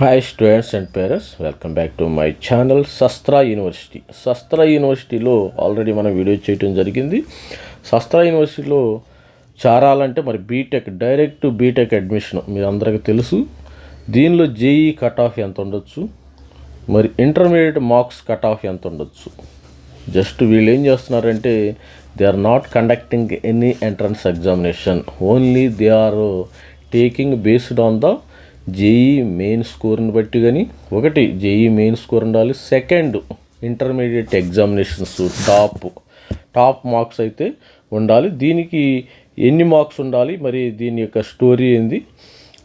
Hi students and parents welcome back to my channel Sastra university Sastra యూనివర్సిటీలో already మనం video చేయడం జరిగింది. శస్త్ర యూనివర్సిటీలో చేరాలంటే మరి బీటెక్ డైరెక్ట్ బీటెక్ అడ్మిషన్ మీరు అందరికీ తెలుసు. దీనిలో జేఈ కట్ ఆఫ్ ఎంత ఉండొచ్చు? మరి ఇంటర్మీడియట్ మార్క్స్ కట్ ఆఫ్ ఎంత ఉండొచ్చు? జస్ట్ వీళ్ళు ఏం చేస్తున్నారంటే they are not conducting any entrance examination only they are taking based on the JEE main స్కోర్ని బట్టి కానీ ఒకటి జేఈ మెయిన్ స్కోర్ ఉండాలి. Second intermediate examinations top. Top marks అయితే ఉండాలి. దీనికి ఎన్ని మార్క్స్ ఉండాలి? మరి దీని యొక్క స్టోరీ ఏంది?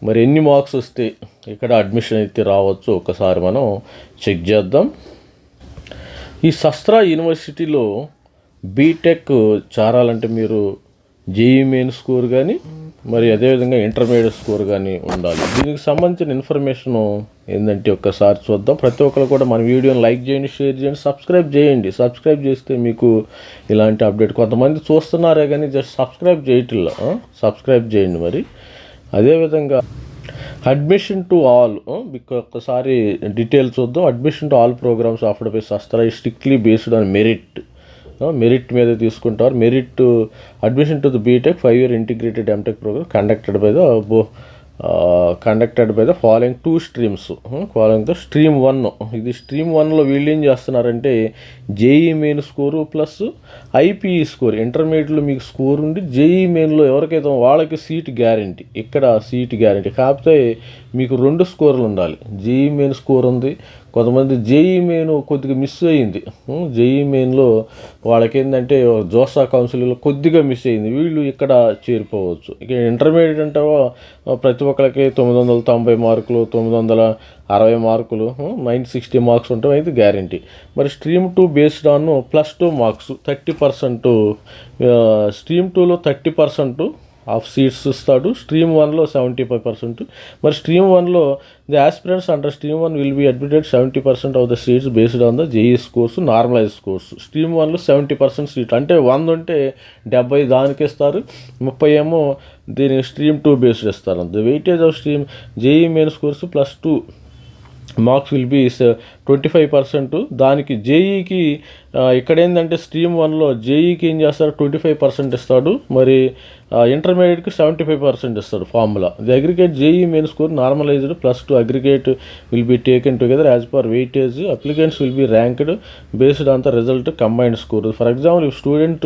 మరి ఎన్ని మార్క్స్ వస్తే ఇక్కడ అడ్మిషన్ అయితే రావచ్చు ఒకసారి మనం చెక్ చేద్దాం. ఈ శస్త్ర యూనివర్సిటీలో బీటెక్ చేరాలంటే మీరు జేఈ మెయిన్ స్కోర్ కానీ మరి అదేవిధంగా ఇంటర్మీడియట్ స్కోర్ కానీ ఉండాలి. దీనికి సంబంధించిన ఇన్ఫర్మేషన్ ఏంటంటే ఒక్కసారి చూద్దాం. ప్రతి ఒక్కరు కూడా మన వీడియోని లైక్ చేయండి షేర్ చేయండి సబ్స్క్రైబ్ చేయండి. సబ్స్క్రైబ్ చేస్తే మీకు ఇలాంటి అప్డేట్ కొంతమంది చూస్తున్నారే కానీ జస్ట్ సబ్స్క్రైబ్ చేయట్లా సబ్స్క్రైబ్ చేయండి మరి. అదేవిధంగా అడ్మిషన్ టు ఆల్ మీకు ఒక్కసారి డీటెయిల్ చూద్దాం. Admission to all programs after by Sastra strictly based on merit merit మీద తీసుకుంటారు. Merit admission to the BTech five year integrated MTech program conducted by the conducted by the following two streams following the stream one ఇది stream వన్లో వీళ్ళు ఏం చేస్తున్నారంటే JEE main score plus IPE score. ఇంటర్మీడియట్లో మీకు score ఉండి JEE మెయిన్లో ఎవరికైతే వాళ్ళకి సీట్ గ్యారంటీ. ఇక్కడ సీట్ గ్యారంటీ. కాకపోతే మీకు రెండు స్కోర్లు ఉండాలి. జేఈ మెయిన్ స్కోర్ ఉంది. కొంతమంది జేఈ మెయిన్ కొద్దిగా మిస్ అయ్యింది. జేఈ మెయిన్లో వాళ్ళకి ఏంటంటే జోసా కౌన్సిల్లో కొద్దిగా మిస్ అయింది వీళ్ళు ఇక్కడ చేరిపోవచ్చు. ఇక ఇంటర్మీడియట్ అంటే ప్రతి ఒక్కరికి తొమ్మిది వందల తొంభై మార్కులు తొమ్మిది వందల అరవై మార్కులు నైన్ సిక్స్టీ మార్క్స్ ఉంటాయి అయితే గ్యారంటీ. మరి stream two based on plus two marks thirty percent stream టూలో థర్టీ పర్సెంట్ ఆఫ్ సీట్స్ ఇస్తాడు స్ట్రీమ్ వన్లో సెవెంటీ ఫైవ్ పర్సెంట్. మరి స్ట్రీమ్ వన్లో the aspirants under stream one will be admitted seventy percent of the seats based on the JES course normalize course stream వన్లో seventy percent seat అంటే వంద ఉంటే డెబ్బై దానికి ఇస్తారు ముప్పై ఏమో దీనికి స్ట్రీమ్ టూ బేస్డ్ ఇస్తారు. The weightage of stream JEE mains course plus two marks will be twenty five percent. దానికి జేఈకి ఇక్కడ ఏంటంటే స్ట్రీమ్ వన్లో జేఈకి ఏం చేస్తారు ట్వంటీ ఫైవ్ పర్సెంట్ ఇస్తాడు. మరి ఇంటర్మీడియట్కి సెవెంటీ ఫైవ్ పర్సెంట్ ఇస్తాడు formula. The aggregate JEE main score normalized plus two aggregate will be taken together as per weightage. Applicants will be ranked based on the result combined score. For example if student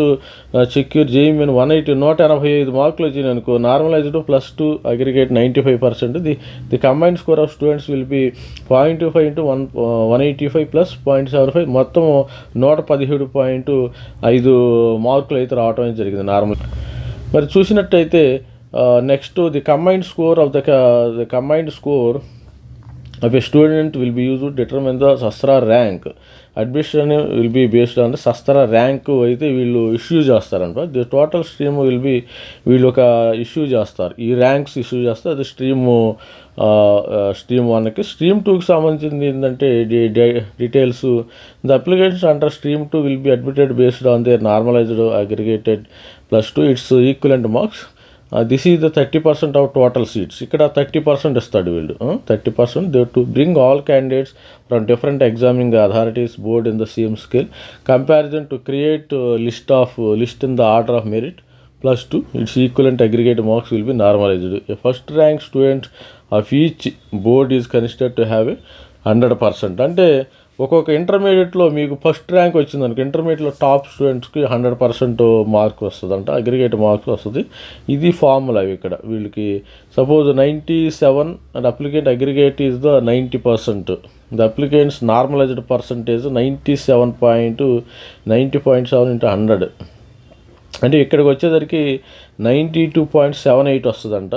secure JEE main one eighty నూట ఎనభై ఐదు మార్కులు వచ్చినాయి అనుకో normalized plus two aggregate ninety five percent. The the combined score of students will be point five into one one eighty five plus point seven five. మొత్తం నూట పదిహేడు point ఐదు మార్కులు అయితే రావడం జరిగింది నార్మల్. మరి చూసినట్టయితే next the combined score of the the combined score of a student will be use determine the Sastra rank admission will be based on Sastra rank అయితే వీళ్ళు ఇష్యూ చేస్తారంట the total stream will be వీళ్ళు ఒక issue చేస్తారు ఈ ranks issue చేస్తే అది stream stream వన్కి స్ట్రీమ్ టూకి సంబంధించింది ఏంటంటే details the applications under stream two will be admitted based on they normalized aggregated plus two its equivalent marks this is the thirty percent of total seats ఇక్కడ thirty percent ఇస్తాడు వీళ్ళు. Thirty percent they to bring all candidates from different examining authorities board in the same scale comparison to create list of list in the order of merit plus two its equivalent aggregate marks will be normalized first rank student of each board is considered to have a hundred percent అంటే ఒక్కొక్క ఇంటర్మీడియట్లో మీకు first rank వచ్చింది అనుకో ఇంటర్మీడియట్లో top స్టూడెంట్స్కి hundred percent mark వస్తుంది అంట అగ్రిగేట్ మార్క్స్ వస్తుంది. ఇది ఫార్ములా ఇక్కడ. వీళ్ళకి suppose ninety seven and applicant aggregate is the ninety percent. The applicants normalized percentage ninety seven point ninety point seven into hundred. అంటే ఇక్కడికి వచ్చేసరికి ninety two point seven eight వస్తుందంట.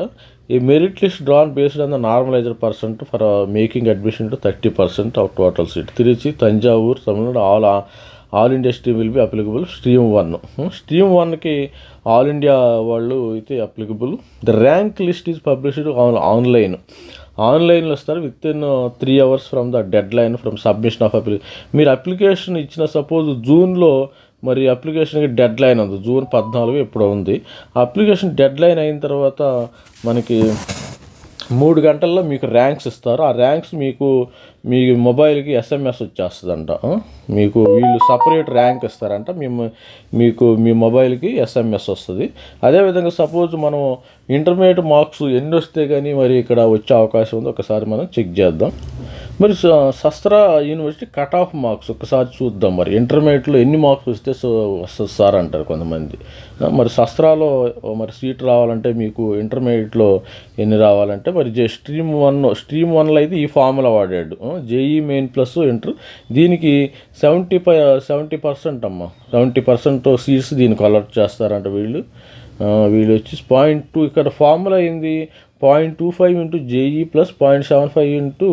ఈ merit list drawn based on the normalized percent for making admission to thirty percent of total seat Trichy Thanjavur Tamil Nadu all all India stream will be applicable stream one stream వన్కి all India వాళ్ళు అయితే applicable the rank list is published on online ఆన్లైన్లో వస్తారు. Within three hours from the deadline from submission of application మీరు application ఇచ్చిన suppose జూన్లో మరి అప్లికేషన్కి డెడ్ లైన్ ఉంది. జూన్ పద్నాలుగు ఎప్పుడో ఉంది. అప్లికేషన్ డెడ్ లైన్ అయిన తర్వాత మనకి మూడు గంటల్లో మీకు ర్యాంక్స్ ఇస్తారు. ఆ ర్యాంక్స్ మీకు మీ మొబైల్కి ఎస్ఎంఎస్ వచ్చేస్తుందంట. మీకు వీళ్ళు సపరేట్ ర్యాంక్ ఇస్తారంట. మేము మీకు మీ మొబైల్కి ఎస్ఎంఎస్ వస్తుంది. అదేవిధంగా సపోజ్ మనం ఇంటర్మీడియట్ మార్క్స్ ఎన్ని వస్తే కానీ మరి ఇక్కడ వచ్చే అవకాశం ఉంది. ఒకసారి మనం చెక్ చేద్దాం. మరి స- శస్త్ర యూనివర్సిటీ కట్ ఆఫ్ మార్క్స్ ఒకసారి చూద్దాం మరి. ఇంటర్మీడియట్లో ఎన్ని మార్క్స్ వస్తే సో వస్తుంది సార్ అంటారు కొంతమంది. మరి శస్త్రాలో మరి సీట్ రావాలంటే మీకు ఇంటర్మీడియట్లో ఎన్ని రావాలంటే మరి జే స్ట్రీమ్ వన్ స్ట్రీమ్ వన్లో అయితే ఈ ఫార్ములా వాడాడు. JEE main plus inter. దీనికి సెవెంటీ ఫైవ్ సెవెంటీ పర్సెంట్ అమ్మ. సెవెంటీ పర్సెంట్ సీట్స్ దీనికి అలర్ట్ చేస్తారంట వీళ్ళు. వీళ్ళు వచ్చి పాయింట్ టూ ఇక్కడ ఫార్ములా ఏంది? Point two five into JEE plus point seven five into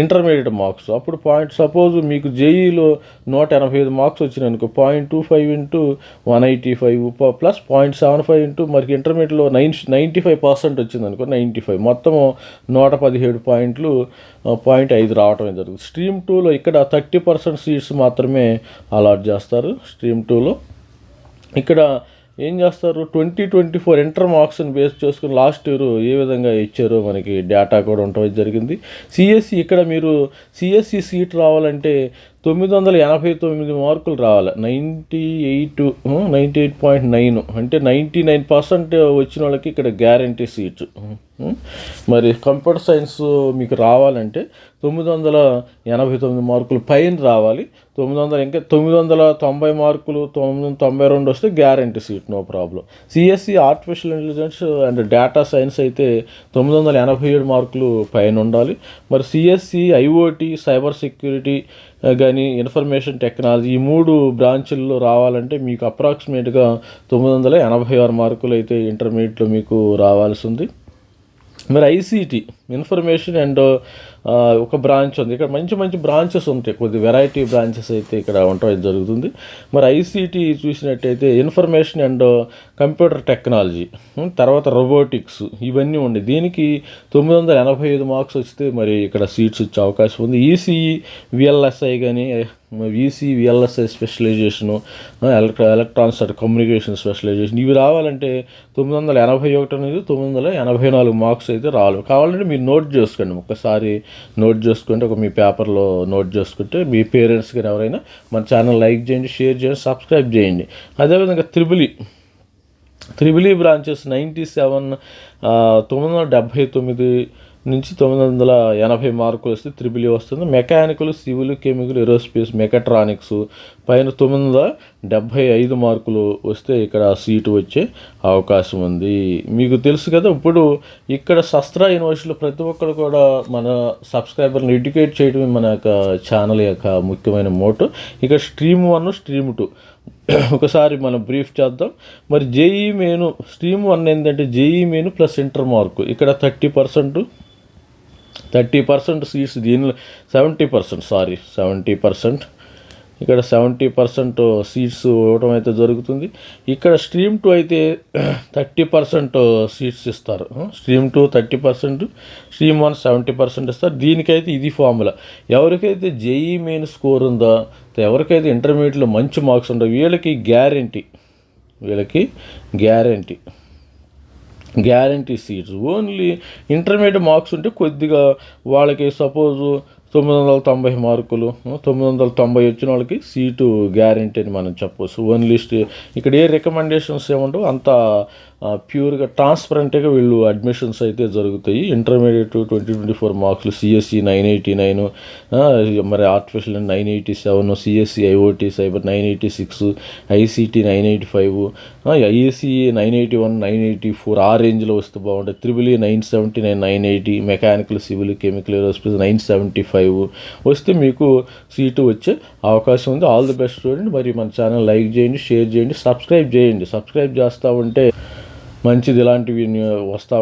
intermediate marks అప్పుడు పాయింట్ సపోజ్ మీకు జేఈలో నూట ఎనభై ఐదు మార్క్స్ వచ్చినాయి అనుకో point two five into one eighty five plus point seven five into మరి ఇంటర్మీడియట్లో నైన్ నైంటీ ఫైవ్ పర్సెంట్ వచ్చింది అనుకో నైంటీ ఫైవ్ మొత్తం నూట పదిహేడు పాయింట్లు పాయింట్ ఐదు రావడం జరుగుతుంది. స్ట్రీమ్ టూలో ఇక్కడ థర్టీ పర్సెంట్ సీట్స్ మాత్రమే అలాట్ చేస్తారు. స్ట్రీమ్ టూలో ఇక్కడ ఏం చేస్తారు? ట్వంటీ ట్వంటీ ఫోర్ ఇంటర్ మార్క్స్ని బేస్ చేసుకుని లాస్ట్ ఇయర్ ఏ విధంగా ఇచ్చారో మనకి డేటా కూడా ఉండటం జరిగింది. సిఎస్సి ఇక్కడ మీరు సిఎస్సి సీట్ రావాలంటే తొమ్మిది వందల ఎనభై తొమ్మిది మార్కులు రావాలి. Ninety eight ninety eight point nine అంటే నైంటీ నైన్ పర్సెంట్ వచ్చిన వాళ్ళకి ఇక్కడ గ్యారంటీ సీట్. మరి కంప్యూటర్ సైన్స్ మీకు రావాలంటే తొమ్మిది వందల ఎనభై తొమ్మిది మార్కులు పైన రావాలి. తొమ్మిది వందల ఇంకా తొమ్మిది వందల తొంభై మార్కులు తొమ్మిది వందల తొంభై రెండు వస్తే guarantee seat no problem. CSE artificial intelligence and data science అయితే తొమ్మిది వందల ఎనభై ఏడు మార్కులు పైన ఉండాలి. మరి సిఎస్సి ఐఓటి సైబర్ సెక్యూరిటీ కానీ ఇన్ఫర్మేషన్ టెక్నాలజీ ఈ మూడు బ్రాంచుల్లో రావాలంటే మీకు అప్రాక్సిమేట్గా తొమ్మిది వందల ఎనభై ఆరు మార్కులు అయితే ఇంటర్మీడియట్లో మీకు రావాల్సి ఉంది. మరి ఐసీటీ ఇన్ఫర్మేషన్ అండ్ ఒక బ్రాంచ్ ఉంది. ఇక్కడ మంచి మంచి బ్రాంచెస్ ఉంటాయి. కొద్ది వెరైటీ బ్రాంచెస్ అయితే ఇక్కడ ఉండటం జరుగుతుంది. మరి ఐసీటీ చూసినట్టయితే ఇన్ఫర్మేషన్ అండ్ కంప్యూటర్ టెక్నాలజీ తర్వాత రోబోటిక్స్ ఇవన్నీ ఉండే దీనికి తొమ్మిది వందల ఎనభై ఐదు మార్క్స్ వస్తే మరి ఇక్కడ సీట్స్ వచ్చే అవకాశం ఉంది. ఈసీఈ విఎల్ఎస్ఐ కానీ EC VLSI specialisation electro electronics and communication specialisation ఇవి రావాలంటే తొమ్మిది వందల ఎనభై ఒకటి అనేది తొమ్మిది వందల ఎనభై నాలుగు మార్క్స్ అయితే రావాలి. కావాలంటే మీరు నోట్ చేసుకోండి ఒక్కసారి నోట్ చేసుకుంటే ఒక మీ పేపర్లో నోట్ చేసుకుంటే మీ పేరెంట్స్ కానీ ఎవరైనా మన ఛానల్ లైక్ చేయండి షేర్ చేయండి సబ్స్క్రైబ్ చేయండి. అదేవిధంగా triple I. Triple I branches ninety seven తొమ్మిది వందల డెబ్భై తొమ్మిది నుంచి తొమ్మిది వందల ఎనభై మార్కులు వస్తే త్రిబులి వస్తుంది. Mechanical civil chemical aerospace mechatronics పైన తొమ్మిది వందల డెబ్భై ఐదు మార్కులు వస్తే ఇక్కడ సీటు వచ్చే అవకాశం ఉంది. మీకు తెలుసు కదా ఇప్పుడు ఇక్కడ శస్త్ర యూనివర్సిటీలో ప్రతి ఒక్కరు కూడా మన సబ్స్క్రైబర్ని ఎడ్యుకేట్ చేయడమే మన యొక్క ఛానల్ యొక్క ముఖ్యమైన మోటు. ఇక స్ట్రీమ్ వన్ స్ట్రీమ్ టూ. ఒకసారి మనం బ్రీఫ్ చేద్దాం. మరి జేఈ మెయిన్ స్ట్రీమ్ వన్ ఏంటంటే JEE main plus inter mark. ఇక్కడ thirty percent thirty percent seats దీనిలో seventy percent sorry seventy percent. ఇక్కడ సెవెంటీ పర్సెంట్ సీట్స్ ఇవ్వడం అయితే జరుగుతుంది. ఇక్కడ స్ట్రీమ్ టూ అయితే థర్టీ పర్సెంట్ సీట్స్ ఇస్తారు. Stream two thirty percent stream one seventy percent ఇస్తారు. దీనికైతే ఇది ఫార్ములా. ఎవరికైతే జేఈ మెయిన్ స్కోర్ ఉందో ఎవరికైతే ఇంటర్మీడియట్లో మంచి మార్క్స్ ఉండవు వీళ్ళకి గ్యారంటీ వీళ్ళకి guarantee. Guarantee seats. Only intermediate marks ఉంటే కొద్దిగా వాళ్ళకి సపోజు తొమ్మిది వందల తొంభై మార్కులు తొమ్మిది వందల తొంభై వచ్చిన వాళ్ళకి సీటు గ్యారంటీ అని మనం చెప్పవచ్చు ఓన్లీ ఇక్కడ ఏ రికమెండేషన్స్ ఏముండవు అంతా ప్యూర్గా ట్రాన్స్పరెంట్గా వీళ్ళు అడ్మిషన్స్ అయితే జరుగుతాయి. Intermediate twenty twenty four marks CSE nine eighty nine మరి artificial nine eighty seven CSE IoT cyber nine eighty six ICT nine eighty five IAC nine eighty one nine eighty four ఆ రేంజ్లో వస్తే బాగుంటుంది. Triple nine seventy nine nine eighty mechanical civil chemical aerospace nine seventy five వస్తే మీకు seat వచ్చే అవకాశం ఉంది. All the best student. మరి మన ఛానల్ లైక్ చేయండి షేర్ చేయండి సబ్స్క్రైబ్ చేయండి. సబ్స్క్రైబ్ చేస్తూ ఉంటే మంచిది ఇలాంటివి వస్తూ